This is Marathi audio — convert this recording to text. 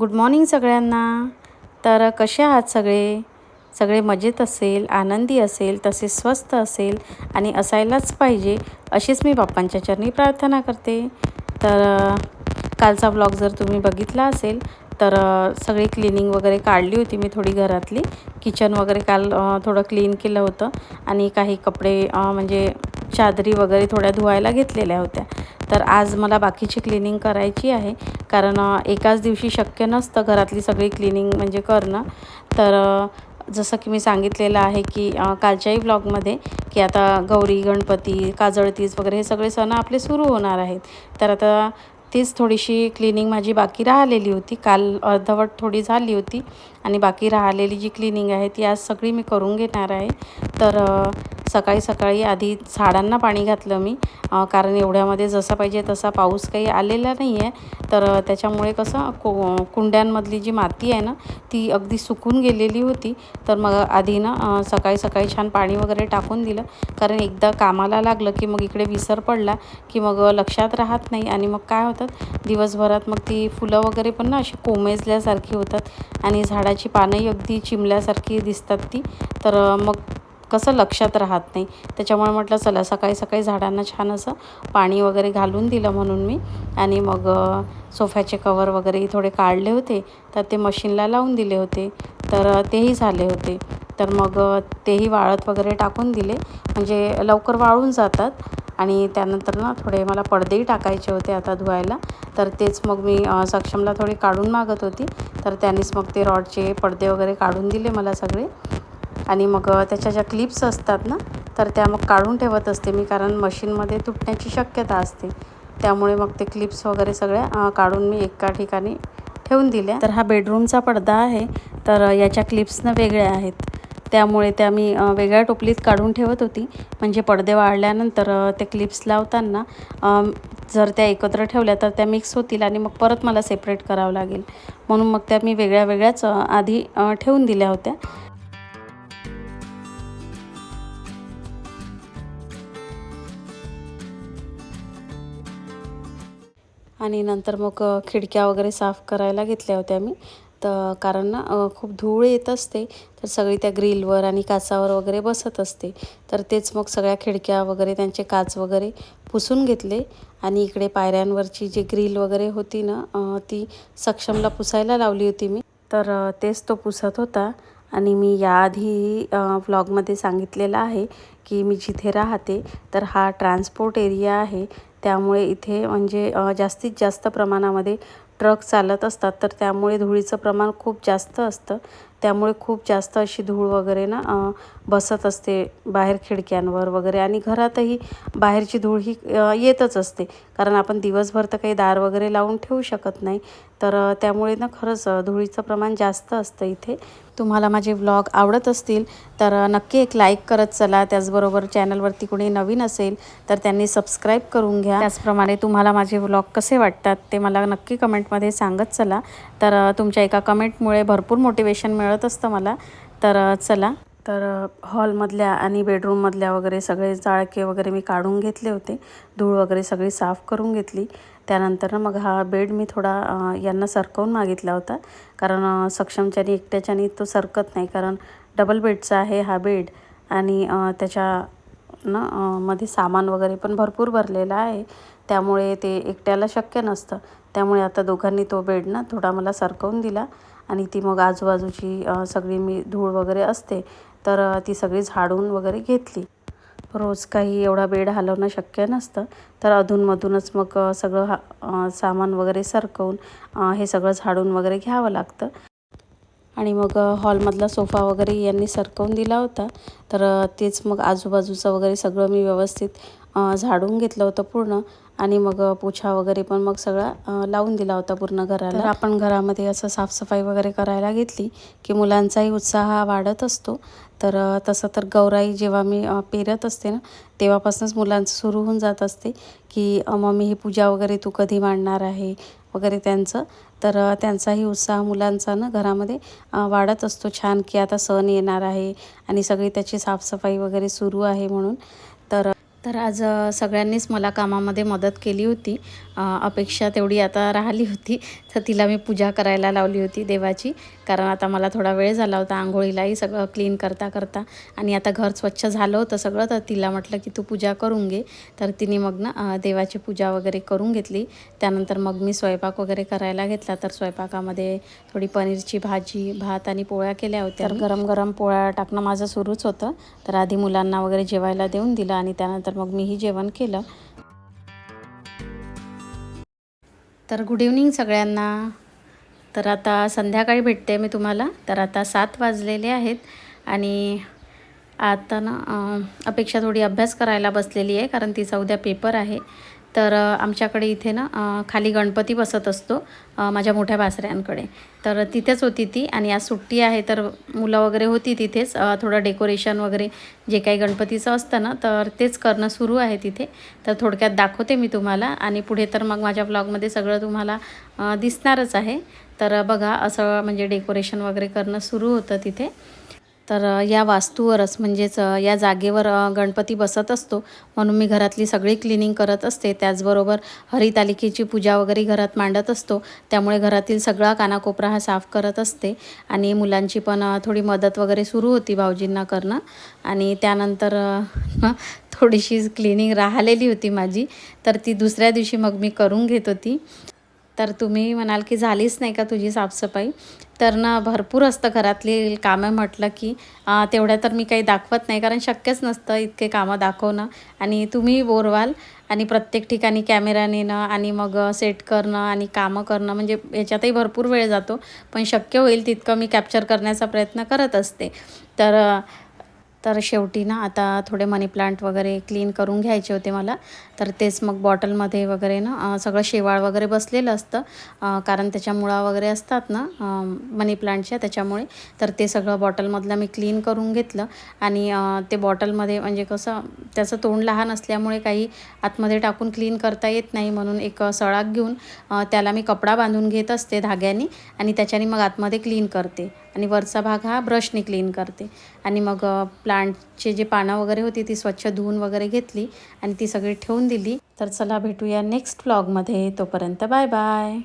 गुड मॉर्निंग सगळ्यांना. तर कसे आहात सगळे? सगळे मजेत असेल आनंदी असेल तसेच स्वस्त असेल आणि असायलाच पाहिजे अशीच मी बाप्पांच्या चरणी प्रार्थना करते. तर कालचा ब्लॉग जर तुम्ही बघितला असेल तर सगळी क्लिनिंग वगैरे काढली होती मी थोडी घरातली. किचन वगैरे काल थोडं क्लीन केलं होतं आणि काही कपडे म्हणजे चादरी वगैरे थोड्या धुवायला घेतलेल्या होत्या. तर आज मला बाकीची क्लिनिंग करायची आहे. कारण एकाच दिवशी शक्य नसतं घरातली सगळी क्लिनिंग म्हणजे करणं. तर जसं की मी सांगितलेलं आहे की कालच्याही ब्लॉगमध्ये की आता गौरी गणपती काजळतीज वगैरे हे सगळे सण आपले सुरू होणार आहेत. तर आता तीच थोडीशी क्लिनिंग माझी बाकी राहिलेली होती. काल अर्धवट थोडी झाली होती आणि बाकी राहिलेली जी क्लिनिंग आहे ती आज सगळी मी करून घेणार आहे. तर सकाळी सकाळी आधी झाडांना पाणी घातलं मी. कारण एवढ्यामध्ये जसा पाहिजे तसा पाऊस काही आलेला नाही आहे तर त्याच्यामुळे कसं को कुंड्यांमधली जी माती आहे ना ती अगदी सुकून गेलेली होती. तर मग आधी ना सकाळी सकाळी छान पाणी वगैरे टाकून दिलं. कारण एकदा कामाला लागलं की मग इकडे विसर पडला की मग लक्षात राहत नाही. आणि मग काय होतात दिवसभरात मग ती फुलं वगैरे पण ना अशी कोमेजल्यासारखी होतात. आणि झाडाची पानंही अगदी चिमल्यासारखी दिसतात ती. तर मग कसं लक्षात राहत नाही. त्याच्यामुळे म्हटलं चला सकाळी सकाळी झाडांना छान असं पाणी वगैरे घालून दिलं म्हणून मी आणि मग सोफ्याचे कवर वगैरे थोडे काढले होते. तर ते मशीनला लावून दिले होते. तर तेही झाले होते. तर मग तेही वाळत वगैरे टाकून दिले. म्हणजे लवकर वाळून जातात आणि त्यानंतर ना थोडे मला पडदेही टाकायचे होते आता धुवायला. तर तेच मग मी सक्षमला थोडी काढून मागत होती. तर त्यांनीच मग ते रॉडचे पडदे वगैरे काढून दिले मला सगळे. आणि मग त्याच्या ज्या क्लिप्स असतात ना तर त्या मग काढून ठेवत असते मी कारण मशीनमध्ये तुटण्याची शक्यता असते. त्यामुळे मग ते क्लिप्स वगैरे सगळ्या काढून मी एका ठिकाणी ठेवून दिल्या. तर हा बेडरूमचा पडदा आहे तर याच्या क्लिप्सनं वेगळ्या आहेत. त्यामुळे त्या मी वेगळ्या टोपलीत काढून ठेवत होती. म्हणजे पडदे वाळल्यानंतर ते क्लिप्स लावताना जर त्या एकत्र ठेवल्या तर त्या मिक्स होतील आणि मग परत मला सेपरेट करावं लागेल. म्हणून मग त्या मी वेगळ्या वेगळ्याच आधी ठेवून दिल्या होत्या. आणि नंतर मग खिडक्या वगैरे साफ करायला घेतल्या होत्या मी. तर कारण ना खूप धूळ येत असते तर सगळी त्या ग्रिलवर आणि काचावर वगैरे बसत असते. तर तेच मग सगळ्या खिडक्या वगैरे त्यांचे काच वगैरे पुसून घेतले. आणि इकडे पायऱ्यांवरची जी ग्रिल वगैरे होती ना ती सक्षमला पुसायला लावली होती मी. तर तेच तो पुसत होता. आणि मी याआधी व्लॉगमध्ये सांगितलेलं आहे की मी जिथे राहते तर हा ट्रान्सपोर्ट एरिया आहे. त्यामुळे इथे म्हणजे जास्तीत जास्त प्रमाणामध्ये ट्रक चालत असतात. तर त्यामुळे धुळीचं प्रमाण खूप जास्त असतं. त्यामुळे खूप जास्त अशी धूळ वगैरे ना बसत असते बाहेर खिडक्यांवर वगैरे. आणि घरातही बाहेरची धूळ ही येतच असते. कारण आपण दिवसभर तर काही दार वगैरे लावून ठेवू शकत नाही. तर त्यामुळे ना खरंच धुळीचं प्रमाण जास्त असतं इथे. तुम्हाला माझे व्लॉग आवडत असतील तर नक्की एक लाईक करत चला. त्याचबरोबर चॅनलवरती कुणी नवीन असेल तर त्यांनी सबस्क्राईब करून घ्या. त्याचप्रमाणे तुम्हाला माझे व्लॉग कसे वाटतात ते मला नक्की कमेंटमध्ये सांगत चला. तर तुमच्या एका कमेंटमुळे भरपूर मोटिवेशन मिळ असतं मला. तर चला. तर हॉलमधल्या आणि बेडरूममधल्या वगैरे सगळे जाळके वगैरे मी काढून घेतले होते. धूळ वगैरे सगळी साफ करून घेतली. त्यानंतर ना मग हा बेड मी थोडा यांना सरकवून मागितला होता. कारण सक्षमच्याने एकट्याच्याने तो सरकत नाही. कारण डबल बेडचा आहे हा बेड आणि त्याच्या न मध्ये सामान वगैरे पण भरपूर भरलेलं आहे. त्यामुळे ते एकट्याला शक्य नसतं. त्यामुळे आता दोघांनी तो बेड ना थोडा मला सरकवून दिला आणि ती मग आजूबाजूची सगळी मी धूळ वगैरे असते तर ती सगळी झाडून वगैरे घेतली. रोज काही एवढा बेड हलवणं शक्य नसतं तर अधूनमधूनच मग सगळं हा सामान वगैरे सरकवून हे सगळं झाडून वगैरे घ्यावं लागतं. आणि मग हॉलमधला सोफा वगैरे यांनी सरकवून दिला होता तर तेच मग आजूबाजूचं वगैरे सगळं मी व्यवस्थित झाडून घेतलं होतं पूर्ण. आणि मग पोछा वगैरे पण मग सगळा लावून दिला होता पूर्ण घराला. तर आपण घरामध्ये असं साफसफाई वगैरे करायला घेतली की मुलांचाही उत्साह हा वाढत असतो. तर तसं तर गौराई जेव्हा मी पेरत असते ना तेव्हापासूनच मुलांचं सुरू होऊन जात असते की मम्मी ही पूजा वगैरे तू कधी मांडणार आहे? वगैरे त्यांचं. तर त्यांचाही उत्साह मुलांचा ना घरामध्ये वाढत असतो. छान की आता सण येणार आहे आणि सगळी त्याची साफसफाई वगैरे सुरू आहे म्हणून. तर आज सगळ्यांनीच मला कामामध्ये मदत केली होती. अपेक्षा तेवढी आता राहिली होती. तर तिला मी पूजा करायला लावली होती देवाची. कारण आता मला थोडा वेळ झाला होता आंघोळीलाही सगळं क्लीन करता करता. आणि आता घर स्वच्छ झालं होतं सगळं. तर तिला म्हटलं की तू पूजा करून घे. तर तिने मग ना देवाची पूजा वगैरे करून घेतली. त्यानंतर मग मी स्वयंपाक वगैरे करायला घेतला. तर स्वयंपाकामध्ये थोडी पनीरची भाजी भात आणि पोळ्या केल्या होत्या तर गरम गरम पोळ्या टाकणं माझं सुरूच होतं. तर आधी मुलांना वगैरे जेवायला देऊन दिलं आणि त्यानंतर मग मीही जेवण केलं. तर गुड इव्हनिंग सगळ्यांना. तर आता संध्याकाळी भेटते मी तुम्हाला. तर आता सात वाजलेले आहेत आणि आता ना अपेक्षा थोडी अभ्यास करायला बसलेली आहे कारण तिचा उद्या पेपर आहे. तर आमच्याकडे इथे ना खाली गणपती बसत असतो माझ्या मोठ्या बासऱ्यांकडे. तर तिथेच होती ती आणि आज सुट्टी आहे तर मुलं वगैरे होती तिथेच थोडं डेकोरेशन वगैरे जे काही गणपतीचं असतं ना तर तेच करणं सुरू आहे तिथे. तर थोडक्यात दाखवते मी तुम्हाला आणि पुढे तर मग माझ्या ब्लॉगमध्ये सगळं तुम्हाला दिसणारच आहे. तर बघा असं म्हणजे डेकोरेशन वगैरे करणं सुरू होतं तिथे. तर या वास्तूवरच म्हणजेच या जागेवर गणपती बसत असतो. म्हणून मी घरातली सगळी क्लिनिंग करत असते. त्याचबरोबर हरितालिकेची पूजा वगैरे घरात मांडत असतो. त्यामुळे घरातील सगळा कानाकोपरा हा साफ करत असते. आणि मुलांची पण थोडी मदत वगैरे सुरू होती भाऊजींना करणं. आणि त्यानंतर थोडीशी क्लिनिंग राहिलेली होती माझी. तर ती दुसऱ्या दिवशी मग मी करून घेत होती. तर तुम्ही म्हणाल की झालीच नाही का तुझी साफसफाई? तर ना भरपूर असतं घरातली कामं म्हटलं की. तेवढ्या तर मी काही दाखवत नाही कारण शक्यच नसतं इतके कामं दाखवणं. आणि तुम्ही बोर व्हाल आणि प्रत्येक ठिकाणी कॅमेरा नेणं आणि मग सेट करणं आणि कामं करणं म्हणजे याच्यातही भरपूर वेळ जातो. पण शक्य होईल तितकं मी कॅप्चर करण्याचा प्रयत्न करत असते. तर तर शेवटी ना आता थोडे मनी प्लांट वगैरे क्लीन करून घ्यायचे होते मला. तर तेच मग बॉटलमध्ये वगैरे ना सगळं शेवाळ वगैरे बसलेलं असतं. कारण त्याच्या मुळा वगैरे असतात ना मनी प्लांटच्या त्याच्यामुळे. तर ते सगळं बॉटलमधलं मी क्लीन करून घेतलं. आणि ते बॉटलमध्ये म्हणजे कसं त्याचं तोंड लहान असल्यामुळे काही आतमध्ये टाकून क्लीन करता येत नाही म्हणून एक सळाक घेऊन त्याला मी कपडा बांधून घेत असते धाग्याने. आणि त्याच्याने मग आतमध्ये क्लीन करते. आणि वरचा भाग हा ब्रशने क्लीन करते. आणि मग प्लांटचे जे पानं वगैरे होती ती स्वच्छ धुवून वगैरे घेतली आणि ती सगळी ठेवून दिली. तर चला भेटूया नेक्स्ट ब्लॉगमध्ये तोपर्यंत बाय बाय.